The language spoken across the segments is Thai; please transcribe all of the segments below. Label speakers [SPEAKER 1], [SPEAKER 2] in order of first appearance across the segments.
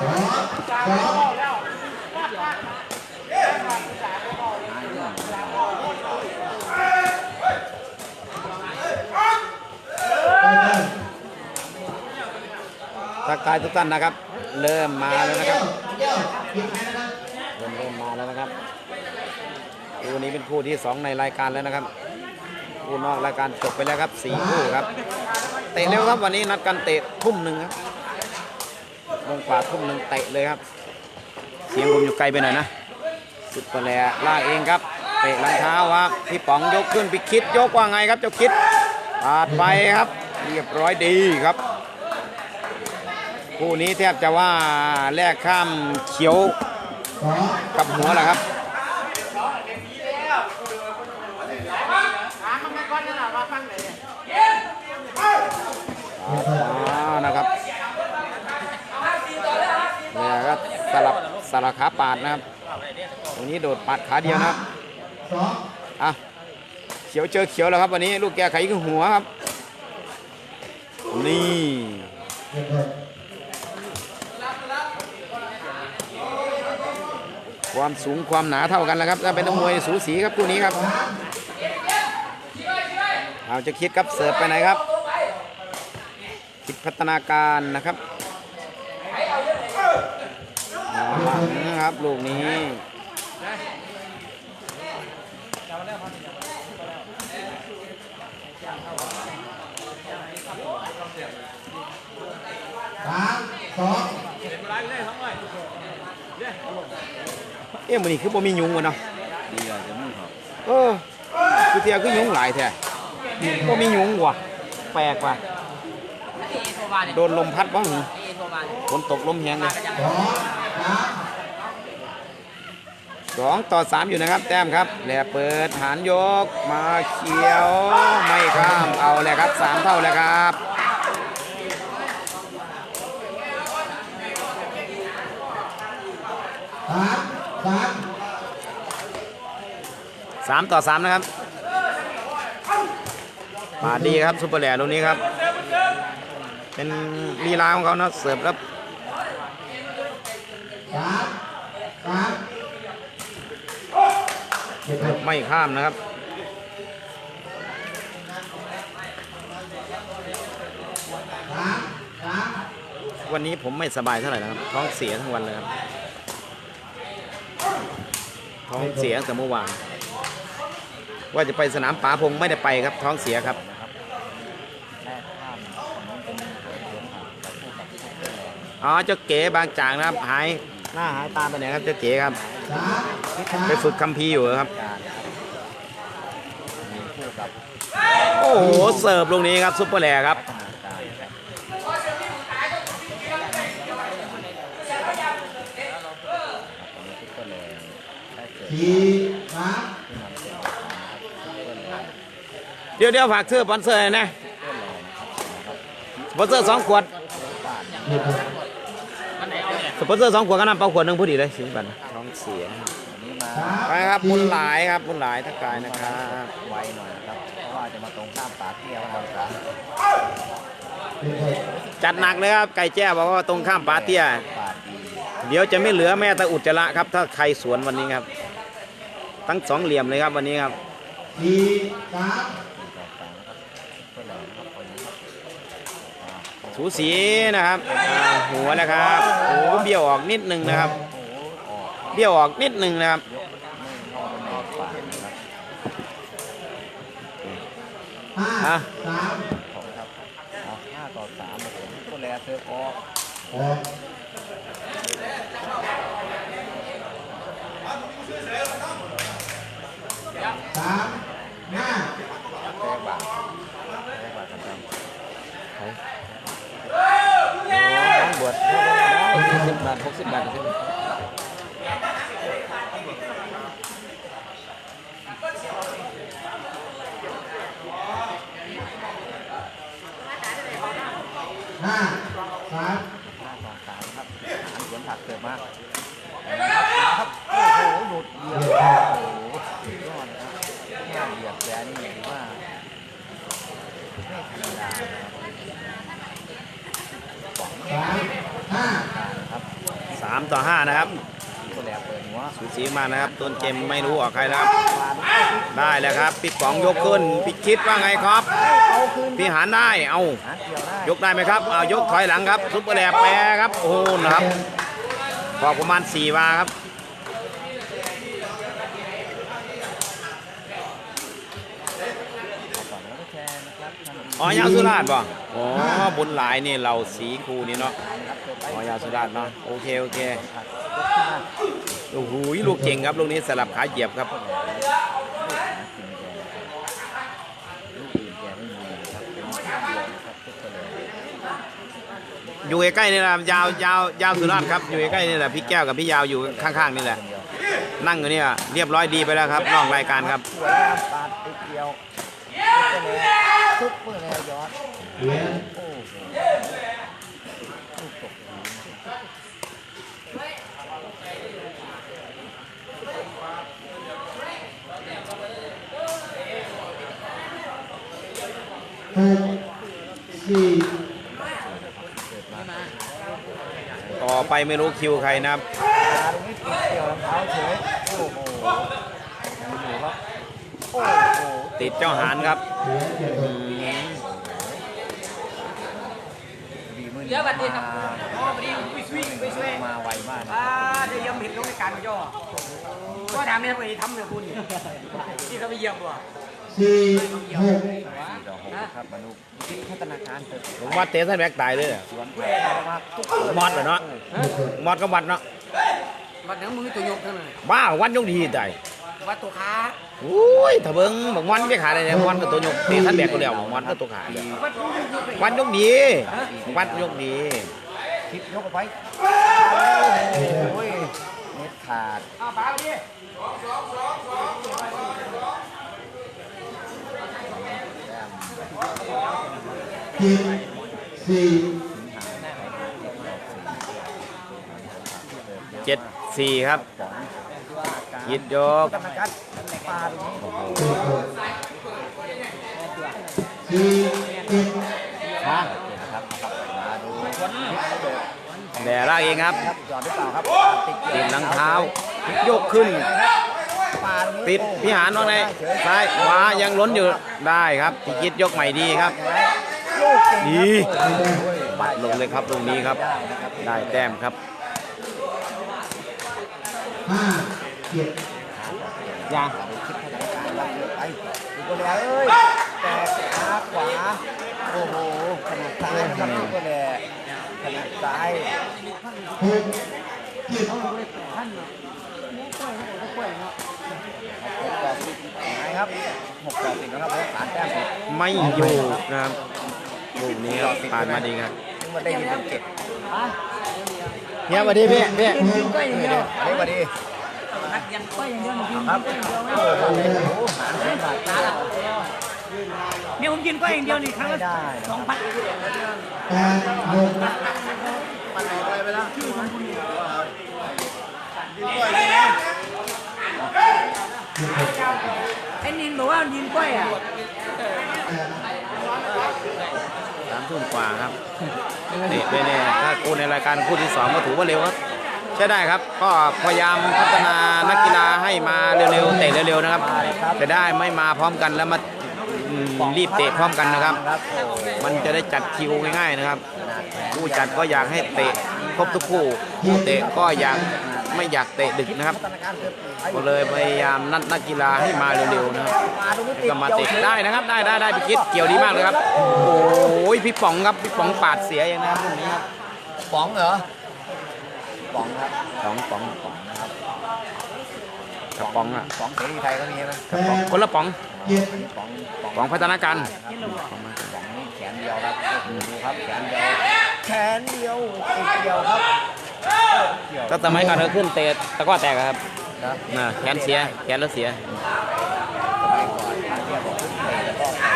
[SPEAKER 1] ทักทายทุกท่านนะครับ เริ่มมาแล้วนะครับ
[SPEAKER 2] เริ่
[SPEAKER 1] มเริ่มมาแล้วนะครับ คู่นี้เป็นคู่ที่สองในรายการแล้วนะครับ คู่นอกรายการจบไปแล้วครับสี่คู่ครับ เตะเร็วครับวันนี้นัดกันเตะทุ่มหนึ่งครับ ลงกว่าทุ่มหนึ่งเตะเลยครับ เสียงผมอยู่ไกลไปหน่อยนะสุดไปแล้วลากเองครับ เตะลังเท้าครับพี่ป๋องยกขึ้นพี่คิดยกว่าไงครับเจ้าคิดปาดไปครับ เรียบร้อยดีครับ คู่นี้แทบจะว่าแลกข้ามเขียวกับหัวแหละครับอ๋อนะครับเนี่ยก็ส ลับสลับขาปาดนะครับตรงนี้โดดปัดขาเดียวนะครับ
[SPEAKER 2] อะ
[SPEAKER 1] เขียวเจอเขียวแล้วครับวันนี้ลูกแก้ไขคือหัวครับ นี่ความสูงความหนาเท่ากันแล้วครับถ้าเป็นนักมวยสูสีครับคู่นี้ครับ เอาจะคิดครับเสิร์ฟไปไหนครับ คิดพัฒนาการนะครับ เอาหลังครับลูกนี้
[SPEAKER 2] สามสอง
[SPEAKER 1] เอ๊ะมันนี่คือบ่มียุงวะเนาะ
[SPEAKER 3] ดีอะจะมึงครับ
[SPEAKER 1] เออคือเทียคือยุงหลายแท้บ่มียุงว่ะ แปลกว่ะโดนลมพัดบ้างฝนตกลมแหงเลย
[SPEAKER 2] สอง
[SPEAKER 1] ต่อสามอยู่นะครับ แต้มครับแหลเปิดฐานยกมาเขียวไม่ข้ามเอาเลยครับสามเท่าเลยครับ
[SPEAKER 2] สามสาม
[SPEAKER 1] สามต่อสามนะครับมาดีครับซุปเปอร์แหล่ลูกนี้ครับ เป็นลีลาของเขานะเสิร์ฟแล้ว
[SPEAKER 2] สามสามเดี๋ยวเลย
[SPEAKER 1] ไม่ข้ามนะครับ วันนี้ผมไม่สบายเท่าไหร่นะครับ ท้องเสียทั้งวันเลยครับ ท้องเสียตั้งแต่เมื่อวาน ว่าจะไปสนามป๋าพงไม่ได้ไปครับ ท้องเสียครับ
[SPEAKER 3] อ๋อเจ้า
[SPEAKER 1] เก๋บางจากนะครับ หายหน้าหายตาไปไหนครับเจ้าเก๋ครับ ไปฝึกคัมภีร์อยู่ครับ
[SPEAKER 3] การมีคู่กับ
[SPEAKER 1] โอ้โหเสิร์ฟลูกนี้ครับซุปเปอร์แหลครับ
[SPEAKER 3] พัฒนากครับทุกคนเลยได้เกิด
[SPEAKER 2] สี่สาม
[SPEAKER 3] ขึ้นนำเสียงขาดนะครับทุกคนเลย
[SPEAKER 1] เดี๋ยวเดี๋ยวฝากเสื้อปอนเซอร์หน่อยนะสปอนเซอร์สองขวดสปอนเซอร์สองขวดก็นำเปาขวดหนึ่งพอดีเลยสิบันท้องเสีย ไปครับมุนห
[SPEAKER 2] สี่
[SPEAKER 1] ลายครับมุนหลายทักทายนะครับ
[SPEAKER 3] ไวหน่อยนะครับเพราะว่าจะมาตรงข้ามป่าเที่ยวทำการ
[SPEAKER 2] เดี๋ยวเลย
[SPEAKER 1] จัดหนักเลยครับไก่แจ้บอกว่าตรงข้ามปาเตี้ย
[SPEAKER 3] ป่าดี
[SPEAKER 1] เดี๋ยวจะไม่เหลือแม้แต่อุจจาระครับ ถ้าใครสวนวันนี้ครับ ทั้งสองเหลี่ยมเลยครับวันนี้ครับ
[SPEAKER 2] สี่สาม
[SPEAKER 3] ต่อสามนะครับทุกคนเลยนะครับคนนี้ครับอ่า
[SPEAKER 1] สูสีนะครับอ่าหัวนะครับโอ้โหเบี้ยวออกนิดนึงนะครับ
[SPEAKER 3] โอ้โหออก
[SPEAKER 1] เบี้ยวออกนิดนึงนะครับ
[SPEAKER 3] ยกไม่เข้าไปในป่านะครับ
[SPEAKER 2] ห้าสาม
[SPEAKER 3] ครับห้าต่อสามก็แลเซอร์ออก
[SPEAKER 2] หกสามห้า
[SPEAKER 3] แรงบาทแรงบาทกันจัง
[SPEAKER 1] น้องบวชสิบบาทหกสิบบาท
[SPEAKER 2] ห้า
[SPEAKER 3] 3 ต่อ 5 นะครับสุด
[SPEAKER 2] สีมา
[SPEAKER 3] นะครับ
[SPEAKER 1] ต้น
[SPEAKER 3] เก
[SPEAKER 1] มไม่รู้ออกใครนะครับ ได้แล้วครับปิดของยกขึ้นปิดคิดว่าไงครับพี่หานได้เอา
[SPEAKER 3] ย
[SPEAKER 1] กได้ไหมครับเอายกถอยหลังครับซุปเปอร์แลบแปรครับโอ้โหนะครับพอประมาณ4วาครับ
[SPEAKER 3] อ๋
[SPEAKER 1] อยาวสุราษฎร์ป่ะอ๋อบนหลายนี่เราสีครูนี่เนาะอ๋อยาวสุราษฎร์เนาะโอเคโอเคโอ้โหลูกเก่งครับลูกนี้สลับขาเหยียบครับ
[SPEAKER 3] อยู่
[SPEAKER 1] ใกล้ๆนี่แหละยาวยาวยาวสุราษฎร์ครับอยู่ใกล้ๆนี่แหละพี่แก้วกับพี่ยาวอยู่ข้างๆนี่แหละ
[SPEAKER 3] นั่
[SPEAKER 1] งอยู่เนี่ยเรียบร้อยดีไปแล้วครับนอกรายการครับ
[SPEAKER 3] สวยงามปาดติดเดียวซุปเปอแลซุปเปอร์แลยอดโอ้โหลูกตกพื้น
[SPEAKER 2] หกสี่
[SPEAKER 1] ต่อไปไม่รู้คิวใครนะครับ
[SPEAKER 3] ตาตรงนี้เกี่ยวรองเท้าเฉยโอ้โหยังอยู่ครับโอ้โห
[SPEAKER 1] ติดเจ้าหานครับ
[SPEAKER 2] เหรียญเจ็ดห
[SPEAKER 1] อื
[SPEAKER 2] ก
[SPEAKER 1] ม
[SPEAKER 3] ดีมือ
[SPEAKER 4] เดี๋ยวบัดนี้ครับ
[SPEAKER 3] มา
[SPEAKER 4] อ๋อบัดนี้ไปช่วยไปช่วย
[SPEAKER 3] มาไวมากนะ
[SPEAKER 4] อ่าเดี๋ยวยังเห็นลงในการมาย่อก็ถามไม่ทำไมทำเนี่ยคุณที่เขาไปเยี่ยมว่ะ
[SPEAKER 2] สี่หก
[SPEAKER 3] สี่ต่อหกนะครับมนุษย์คิดพัฒนาการเติบโต
[SPEAKER 1] ผมว่าเตะท่านแบกตายเลยอะ
[SPEAKER 3] สวนแหวนมากทุกคน
[SPEAKER 1] มอดเหรอเนาะมอดก็วัดเนาะ
[SPEAKER 4] วัดเนื้อมือตัวยกเท่านั้น
[SPEAKER 1] ว้าววัดยกดีใจ
[SPEAKER 4] วัดตัวขา
[SPEAKER 1] โอ้ยถ้าเบิ้งบอกวันไม่ขาดเลยเนี่ยวันก็ตัวยกเตะท่านแบกก็เดียวบอกวันก็ตัวขาด
[SPEAKER 4] วัดมือยกเลย
[SPEAKER 1] วันยกดีวัดยกดี
[SPEAKER 3] คิดยกเอาไว้โอ้ยเน็ตขาด
[SPEAKER 4] อ้าวป้าไปดิ
[SPEAKER 2] เจ็ดสี่
[SPEAKER 1] เจ็ดสี่ครับ
[SPEAKER 3] ป๋องว่าการ
[SPEAKER 1] ยิดยก
[SPEAKER 3] พัฒนาการปาตรงนี้มาครับมาดูคน
[SPEAKER 1] แด่ลากเองครับ
[SPEAKER 3] จอดหรือเปล่าครับติด
[SPEAKER 1] หลังเท้ายกขึ้น
[SPEAKER 3] ติ
[SPEAKER 1] ดพิหารน้องในซ้ายขวายังล้นอยู่ได้ครับพี่คิดยกใหม่ดีครับดี
[SPEAKER 3] บั
[SPEAKER 1] ดลงเลยครับตรงนี้ครับ ได้แต้มครับ
[SPEAKER 2] ห้าเจ็ด
[SPEAKER 1] ยาง
[SPEAKER 3] คิดพัฒนาการรับเยอะไปดูก็แล้วเอ้ยแต่ขาขวาโอ้โหขนาดซ้ายนะครับดูก็แล้วขนาดซ้าย
[SPEAKER 2] หกเจ็ด
[SPEAKER 3] หกต่อสิบไหนครับหกต่อสิบนะครับเพราะสามแต้มสิบ
[SPEAKER 1] ไม่อยู่นะครับลูกนี้ครับผ่านมาดีครับ
[SPEAKER 3] นึกว่าได้ยินเป็นเจ็ด
[SPEAKER 1] เฮียสวัสดีพี่พี่
[SPEAKER 3] ก็อย่างเดี ยวเรียกว่าดี
[SPEAKER 4] นักยันก็อย่างเดียวกิน
[SPEAKER 3] ครับโอ้โหหารสิบบาทไม่ได้
[SPEAKER 4] เนี่ยผมกินก็อย่างเดียวนี่ครั้งละสองพัน
[SPEAKER 2] แปดหก
[SPEAKER 4] ไอ้นินบอกว่ายินก้อยอะ
[SPEAKER 1] สามทุ่มกว่าครับนี่ไม่แน่ถ้าคู่ในรายการคู่ที่สองก็ถือว่าเร็วครับ ช่ได้ครับ ก็พยายามพัฒนานักกีฬาให้มาเร็วๆเตะเร็วๆนะครับแต่ได้ไม่มาพร้อมกันแล้วมาอืมรีบเตะพร้อมกันนะครับ มันจะได้จัดคิวง่ายๆนะครับ ผู้จัดก็อยากให้เตะครบทุกคู่ผู้เตะก็อยากไม่อยากเตะดึกนะครับ
[SPEAKER 3] พัฒนาการเติบโตไป
[SPEAKER 1] ก็เลยพยายามนัดนักกีฬาให้มาเร็วๆนะครับ
[SPEAKER 3] มาตรงนี้ติด
[SPEAKER 1] ก็มาเตะได้นะครับ ได้ได้ได้พี่คิดเกี่ยวดีมากเลยครับ โอ้ยพี่ป๋องครับพี่ป๋องปาดเสียอย่างนะครับตรงนี้ครับ
[SPEAKER 3] ป๋องเหรอ ป๋องครับ
[SPEAKER 1] ป๋องป๋องป๋องนะครับกระป๋องอะ
[SPEAKER 3] ป๋องเสรีไทยก็มีไหม
[SPEAKER 2] แปด
[SPEAKER 1] คนละป๋อง
[SPEAKER 2] เจ็ด
[SPEAKER 3] ป๋อง
[SPEAKER 1] ป๋องพัฒนาการ
[SPEAKER 3] ป๋องนี่แขนเดียวครับดูครับแขนเดียวแขนเดียวติดเดียวครับเกี่ยว
[SPEAKER 1] ก็สมัยก่อนเราขึ้นเตะตะกร้อแตกอะครับ
[SPEAKER 3] นะ
[SPEAKER 1] น่ะแขนเสียแขนแล้วเสีย
[SPEAKER 3] สมัยก่อนทางเดียวบอกขึ้นเตะแล้วก็เก้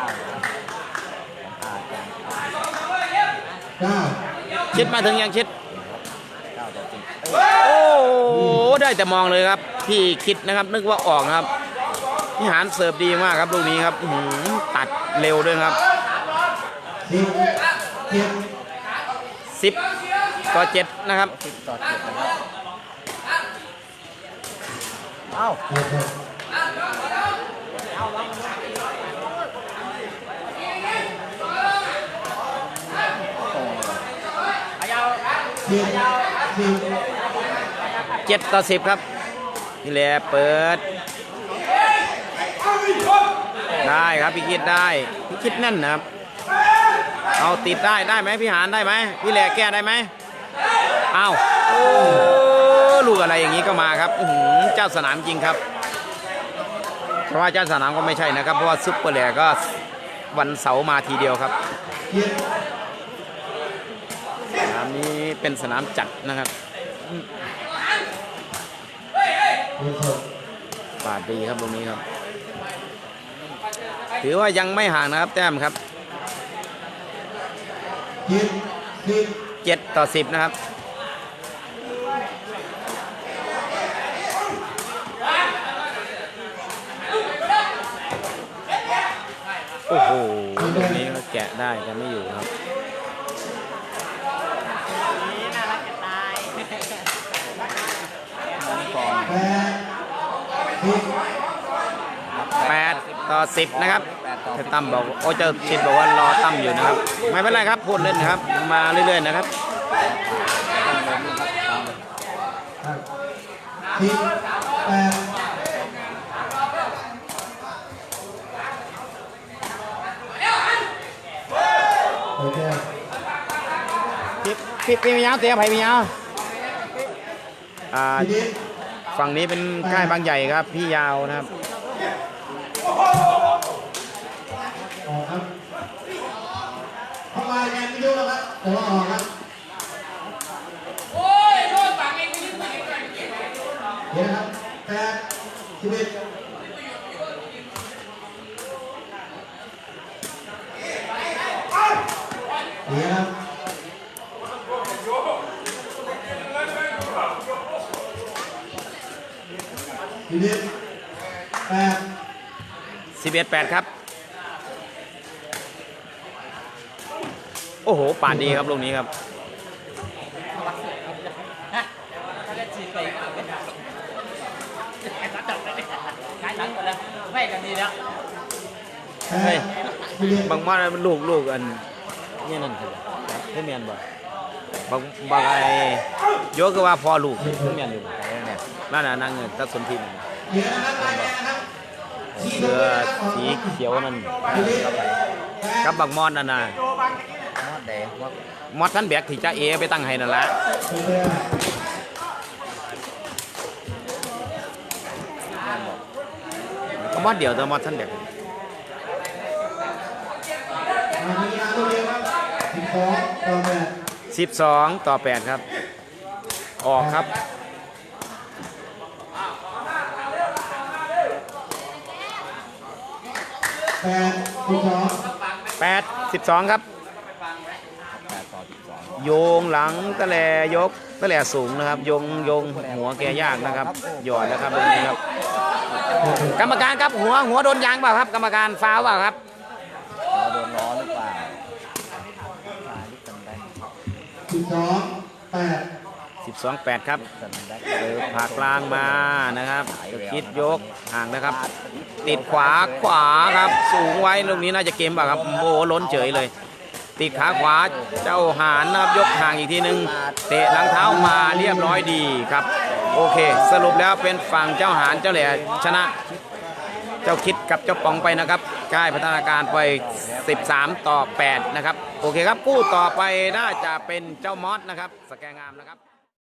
[SPEAKER 3] าอาจจะ
[SPEAKER 2] เก้า
[SPEAKER 1] ชิดมาถึงยังชิด
[SPEAKER 3] เก้าต่อสิบ
[SPEAKER 1] โอ้โหได้แต่มองเลยครับพี่คิดนะครับ นึกว่าออกนะครับพี่หานเสิร์ฟดีมากครับลูกนี้ครับอื้อหือตัดเร็วด้วยครับ
[SPEAKER 2] สิบเจ็ด
[SPEAKER 1] สิบต่อเจ็ดนะครับ
[SPEAKER 3] สิบต่อเจ็ดนะครับเอ้า
[SPEAKER 2] หกหกสิบสิบ
[SPEAKER 1] เจ็ดต่อสิบครับ นี่แหละเปิด ได้ครับพี่คิดได้พี่คิดแน่นนะครับ เอาติดได้ได้ไหมพี่หานได้ไหมพี่แหลกแก้ได้ไหมเอาโอ้ลูกอะไรอย่างนี้ก็มาครับเจ้าสนามจริงครับ เพราะว่าเจ้าสนามก็ไม่ใช่นะครับ เพราะว่าซุปเปอร์แหลกก็วันเสาร์มาทีเดียวครับ นี้เป็นสนามจัดนะครับปาดดีครับตรงนี้ครับ ถือว่ายังไม่ห่างนะครับ แต้มครับ
[SPEAKER 2] เจ็ดสิบ
[SPEAKER 1] เจ็ดต่อสิบนะครับโอ้โหตรงนี้ก็แกะได้แต่ไม่อยู่ครับ
[SPEAKER 3] ก่อน
[SPEAKER 2] แปดสิบ
[SPEAKER 1] แปดต่อสิบนะครับ
[SPEAKER 3] แปดต่อ
[SPEAKER 1] เจ้าตั้มบอกโอ้เจ้าชิดบอกว่ารอตั้มอยู่นะครับ ไม่เป็นไรครับพูดเล่นนะครับ มาเรื่อยๆนะครับ
[SPEAKER 2] สิบแปดโอเค
[SPEAKER 1] พี่พี่พี่มียาวเตียไผ่มียาวอ่า
[SPEAKER 2] ทีนี้
[SPEAKER 1] ฝั่งนี้เป็นค่ายบางใหญ่ครับ พี่ยาวนะครับ
[SPEAKER 2] ออกครับเข้ามาแอนไม่ยุ่งแล้วครับแต่ว่าออกครับเดี๋ยวนะครับแปดสิบเอ็ดเดี๋ยวครับทีนี้แปด
[SPEAKER 1] 11 8ครับ โอ้โหปาดดีครับลูกนี้ครับ
[SPEAKER 4] ไม่กันดีแล้ว
[SPEAKER 2] แปดทีนี้
[SPEAKER 1] บางมามันลูกลูกอันนี่นั่นคือให้เมียนบ่บางบางไอ้โยกคือว่าพอลูกให้เมียนอยู่นั่นน่ะนางเงินตัดสนทิน
[SPEAKER 2] เสื้
[SPEAKER 1] อสีเขียวนั่นกับบางมอนนั่นน่ะ
[SPEAKER 3] มอดแดงมอด
[SPEAKER 1] มอดท่านแบกที่จ้าเอไปตั้งให้นั่นละมอดเดียวแต่มอดท่านแบก
[SPEAKER 2] สิบสองต่อแปด
[SPEAKER 1] ครับ ออกครับ
[SPEAKER 2] แปดสิบสอง
[SPEAKER 1] 8 12ครับ
[SPEAKER 3] แปดต่อสิบสอง
[SPEAKER 1] โยงหลังตะแลยกตะแลสูงนะครับโยงโยงหัวแกยากนะครับ หยอดนะครับตรงนี้ครับ กรรมการครับหัวหัวโดนยางเปล่าครับ กรรมการฟาวล์เปล่าครับ
[SPEAKER 3] เราโดนล้อหรือเปล่าฟาลิสันแบ็ก
[SPEAKER 2] สิบสองแปด
[SPEAKER 1] 28 ครับ
[SPEAKER 3] สับ็ก
[SPEAKER 1] เปิดผากลางมานะครับจะคิดยกห่างนะครับ ติดขวาขวาครับ สูงไว้ลูกนี้น่าจะเกมเปล่าครับโอ้โหล้นเฉยเลย ติดขาขวาเจ้าหานนะครับยกห่างอีกทีหนึ่งเตะหลังเท้ามาเรียบร้อยดีครับ โอเค สรุปแล้วเป็นฝั่งเจ้าหานเจ้าแหล่ชนะ เจ้าคิดกับเจ้าปองไปนะครับค่ายพัฒนาการไป 13 ต่อ 8 นะครับ โอเคครับ คู่ต่อไปน่าจะเป็นเจ้ามอสนะครับ สแกงามนะครับ